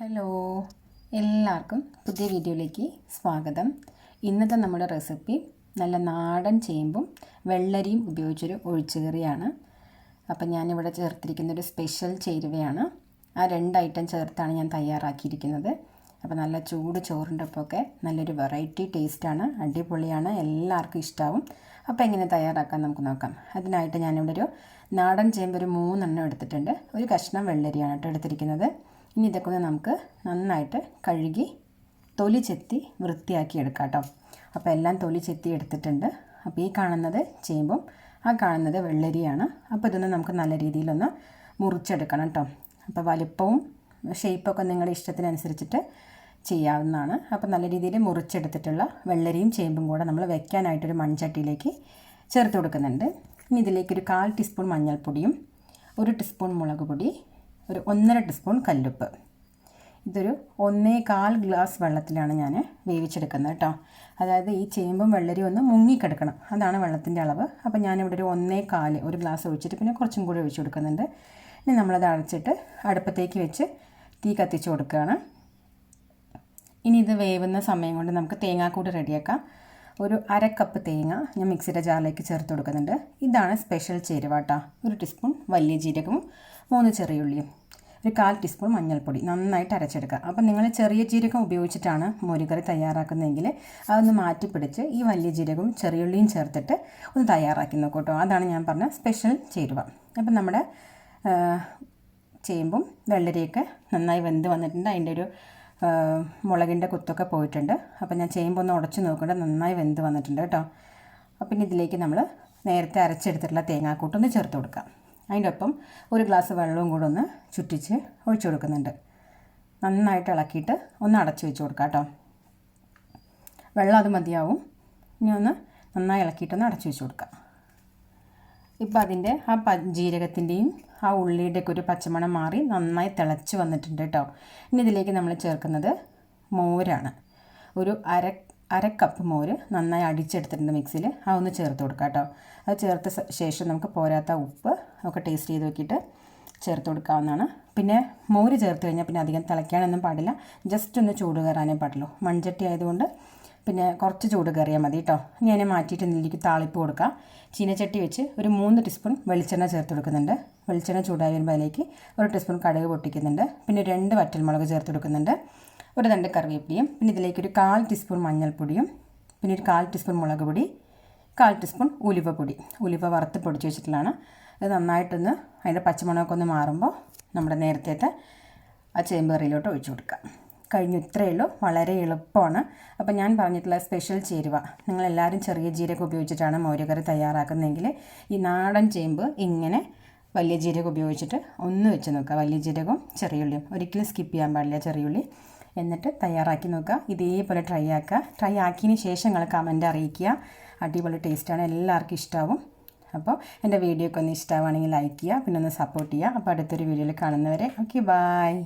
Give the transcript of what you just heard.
Hello. എല്ലാവർക്കും പുതിയ വീഡിയോയിലേക്ക് സ്വാഗതം. ഇന്നത്തെ നമ്മുടെ റെസിപ്പി നല്ല നാടൻ ചേമ്പും വെള്ളരിയും ഉപയോഗിച്ചൊരു ഒഴിച്ചുകറിയാണ്. അപ്പം ഞാനിവിടെ ചേർത്തിരിക്കുന്ന ഒരു സ്പെഷ്യൽ ചേരുവയാണ്. ആ രണ്ട് ഐറ്റം ചേർത്താണ് ഞാൻ തയ്യാറാക്കിയിരിക്കുന്നത്. അപ്പോൾ നല്ല ചൂട് ചോറിന്റെ ഒപ്പമൊക്കെ നല്ലൊരു വെറൈറ്റി ടേസ്റ്റാണ്. അടിപൊളിയാണ്. എല്ലാവർക്കും ഇഷ്ടമാവും അപ്പോൾ എങ്ങനെ തയ്യാറാക്കാൻ നമുക്ക് നോക്കാം. അതിനായിട്ട് ഞാനിവിടെ ഒരു നാടൻ ചേമ്പ് ഒരു മൂന്നെണ്ണം എടുത്തിട്ടുണ്ട്. ഒരു കഷ്ണം വെള്ളരിയാണ് കേട്ടോ എടുത്തിരിക്കുന്നത്. ഇനി ഇതൊക്കെ നമുക്ക് നന്നായിട്ട് കഴുകി തൊലി ചെത്തി വൃത്തിയാക്കി എടുക്കാം കേട്ടോ. അപ്പോൾ എല്ലാം തൊലി ചെത്തി എടുത്തിട്ടുണ്ട്. അപ്പോൾ ഈ കാണുന്നത് ചെയ്യുമ്പം ആ കാണുന്നത് വെള്ളരിയാണ്. അപ്പോൾ ഇതൊന്ന് നമുക്ക് നല്ല രീതിയിലൊന്ന് മുറിച്ചെടുക്കണം കേട്ടോ. അപ്പോൾ വലിപ്പവും ഷേപ്പൊക്കെ നിങ്ങളുടെ ഇഷ്ടത്തിനനുസരിച്ചിട്ട് ചെയ്യാവുന്നതാണ്. അപ്പോൾ നല്ല രീതിയിൽ മുറിച്ചെടുത്തിട്ടുള്ള വെള്ളരിയും ചേമ്പും കൂടെ നമ്മൾ വെക്കാനായിട്ടൊരു മൺചട്ടിയിലേക്ക് ചേർത്ത് കൊടുക്കുന്നുണ്ട്. ഇനി ഇതിലേക്ക് ഒരു കാൽ ടീസ്പൂൺ മഞ്ഞൾപ്പൊടിയും ഒരു ടീസ്പൂൺ മുളക് പൊടി ഒരു ഒന്നര ടീസ്പൂൺ കല്ലുപ്പ്. ഇതൊരു ഒന്നേ കാൽ ഗ്ലാസ് വെള്ളത്തിലാണ് ഞാൻ വേവിച്ചെടുക്കുന്നത് കേട്ടോ. അതായത് ഈ ചേമ്പും വെള്ളരിയും ഒന്ന് മുങ്ങിക്കിടക്കണം. അതാണ് വെള്ളത്തിന്റെ അളവ്. അപ്പോൾ ഞാനിവിടെ ഒരു ഒന്നേ കാൽ ഒരു ഗ്ലാസ് ഒഴിച്ചിട്ട് പിന്നെ കുറച്ചും കൂടി ഒഴിച്ചു കൊടുക്കുന്നുണ്ട്. ഇനി നമ്മളത് അടച്ചിട്ട് അടുപ്പത്തേക്ക് വെച്ച് തീ കത്തിച്ച് കൊടുക്കുകയാണ്. ഇനി ഇത് വേവുന്ന സമയം കൊണ്ട് നമുക്ക് തേങ്ങാക്കൂട് റെഡിയാക്കാം. ഒരു അര കപ്പ് തേങ്ങ ഞാൻ മിക്സിയുടെ ജാറിലേക്ക് ചേർത്ത് കൊടുക്കുന്നുണ്ട്. ഇതാണ് സ്പെഷ്യൽ ചേരുവാട്ട ഒരു ടീസ്പൂൺ വലിയ ജീരകവും മൂന്ന് ചെറിയുള്ളിയും ഒരു കാൽ ടീസ്പൂൺ മഞ്ഞൾപ്പൊടി നന്നായിട്ട് അരച്ചെടുക്കുക. അപ്പം നിങ്ങൾ ചെറിയ ജീരകം ഉപയോഗിച്ചിട്ടാണ് മോരുകറി തയ്യാറാക്കുന്നതെങ്കിൽ അതൊന്ന് മാറ്റിപ്പിടിച്ച് ഈ വലിയ ജീരകവും ചെറിയുള്ളിയും ചേർത്തിട്ട് ഒന്ന് തയ്യാറാക്കി നോക്കൂ കേട്ടോ. അതാണ് ഞാൻ പറഞ്ഞ സ്പെഷ്യൽ ചേരുവ. അപ്പം നമ്മുടെ ചേമ്പും വെള്ളരിയൊക്കെ നന്നായി വെന്ത് വന്നിട്ടുണ്ട്. അതിന്റെ ഒരു മുളകിന്റെ കുത്തൊക്കെ പോയിട്ടുണ്ട്. അപ്പം ഞാൻ ചേമ്പൊന്ന് ഉടച്ച് നോക്കേണ്ട നന്നായി വെന്ത് വന്നിട്ടുണ്ട് കേട്ടോ. അപ്പം ഇതിലേക്ക് നമ്മൾ നേരത്തെ അരച്ചെടുത്തിട്ടുള്ള തേങ്ങാക്കൂട്ടൊന്ന് ചേർത്ത് കൊടുക്കാം. അതിന്റെ ഒപ്പം ഒരു ഗ്ലാസ് വെള്ളവും കൂടെ ഒന്ന് ചുറ്റിച്ച് ഒഴിച്ചു കൊടുക്കുന്നുണ്ട്. നന്നായിട്ട് ഇളക്കിയിട്ട് ഒന്ന് അടച്ചു വെച്ച് കൊടുക്കാം കേട്ടോ. വെള്ളം അത് മതിയാവും. ഇനി ഒന്ന് നന്നായി ഇളക്കിയിട്ടൊന്ന് അടച്ചു വെച്ച് കൊടുക്കാം. ഇപ്പോൾ അതിന്റെ ആ പ ജീരകത്തിന്റെയും ആ ഉള്ളിയുടെയൊക്കെ ഒരു പച്ചമണം മാറി നന്നായി തിളച്ച് വന്നിട്ടുണ്ട് കേട്ടോ. ഇനി ഇതിലേക്ക് നമ്മൾ ചേർക്കുന്നത് മോരാണ്. ഒരു അര അര കപ്പ് മോര് നന്നായി അടിച്ചെടുത്തിട്ടുണ്ട് മിക്സിയിൽ അതൊന്ന് ചേർത്ത് കൊടുക്കുക കേട്ടോ. അത് ചേർത്ത ശേഷം നമുക്ക് പോരാത്ത ഉപ്പ് ഒക്കെ ടേസ്റ്റ് ചെയ്ത് നോക്കിയിട്ട് ചേർത്ത് കൊടുക്കാവുന്നതാണ്. പിന്നെ മോര് ചേർത്ത് കഴിഞ്ഞാൽ പിന്നെ അധികം തിളയ്ക്കാനൊന്നും പാടില്ല. ജസ്റ്റ് ഒന്ന് ചൂട് കയറാനേ പാടുള്ളൂ. മൺചട്ടി ആയതുകൊണ്ട് പിന്നെ കുറച്ച് ചൂട് കയറിയാൽ മതി കേട്ടോ. ഇനി അതിനെ മാറ്റിയിട്ട് ഇതിലേക്ക് താളിപ്പ് കൊടുക്കാം. ചീനച്ചട്ടി വെച്ച് ഒരു മൂന്ന് ടീസ്പൂൺ വെളിച്ചെണ്ണ ചേർത്ത് കൊടുക്കുന്നുണ്ട്. വെളിച്ചെണ്ണ ചൂടായി വരുമ്പോൾ അതിലേക്ക് ഒരു ടീസ്പൂൺ കടുക് പൊട്ടിക്കുന്നുണ്ട്. പിന്നെ രണ്ട് വറ്റൽമുളക് ചേർത്ത് കൊടുക്കുന്നുണ്ട്. ഒരു രണ്ട് കറിവേപ്പിലയും പിന്നെ ഇതിലേക്ക് ഒരു കാൽ ടീസ്പൂൺ മഞ്ഞൾപ്പൊടിയും പിന്നെ ഒരു കാൽ ടീസ്പൂൺ മുളക് പൊടി കാൽ ടീസ്പൂൺ ഉലുവ പൊടി. ഉലുവ വറുത്ത് പൊടിച്ച് വെച്ചിട്ടുള്ളതാണ്. ഇത് നന്നായിട്ടൊന്ന് അതിന്റെ പച്ചമുളകൊക്കെ ഒന്ന് മാറുമ്പോൾ നമ്മുടെ നേരത്തെ ആ ചേമ്പ് കറിയിലോട്ട് ഒഴിച്ചു കൊടുക്കാം കഴിഞ്ഞു ഇത്രയേ ഉള്ളൂ. വളരെ എളുപ്പമാണ്. അപ്പോൾ ഞാൻ പറഞ്ഞിട്ടുള്ള സ്പെഷ്യൽ ചേരുവ. നിങ്ങളെല്ലാവരും ചെറിയ ജീരകം ഉപയോഗിച്ചിട്ടാണ് മോരുകറി തയ്യാറാക്കുന്നതെങ്കിൽ ഈ നാടൻ ചേമ്പ് ഇങ്ങനെ വലിയ ജീരകം ഉപയോഗിച്ചിട്ട് ഒന്ന് വെച്ച് നോക്കുക. വലിയ ജീരകവും ചെറിയുള്ളിയും ഒരിക്കലും സ്കിപ്പ് ചെയ്യാൻ പാടില്ല ചെറിയുള്ളി എന്നിട്ട് തയ്യാറാക്കി നോക്കുക. ഇതേപോലെ ട്രൈ ആക്കുക. ട്രൈ ആക്കിയതിന് ശേഷം നിങ്ങൾ കമന്റ് അറിയിക്കുക. അടിപൊളി ടേസ്റ്റാണ് എല്ലാവർക്കും ഇഷ്ടമാവും അപ്പോൾ എന്റെ വീഡിയോ ഒക്കെ ഒന്ന് ലൈക്ക് ചെയ്യുക. പിന്നെ ഒന്ന് സപ്പോർട്ട് ചെയ്യുക. അപ്പോൾ അടുത്തൊരു വീഡിയോയിൽ കാണുന്നവരെ. Okay bye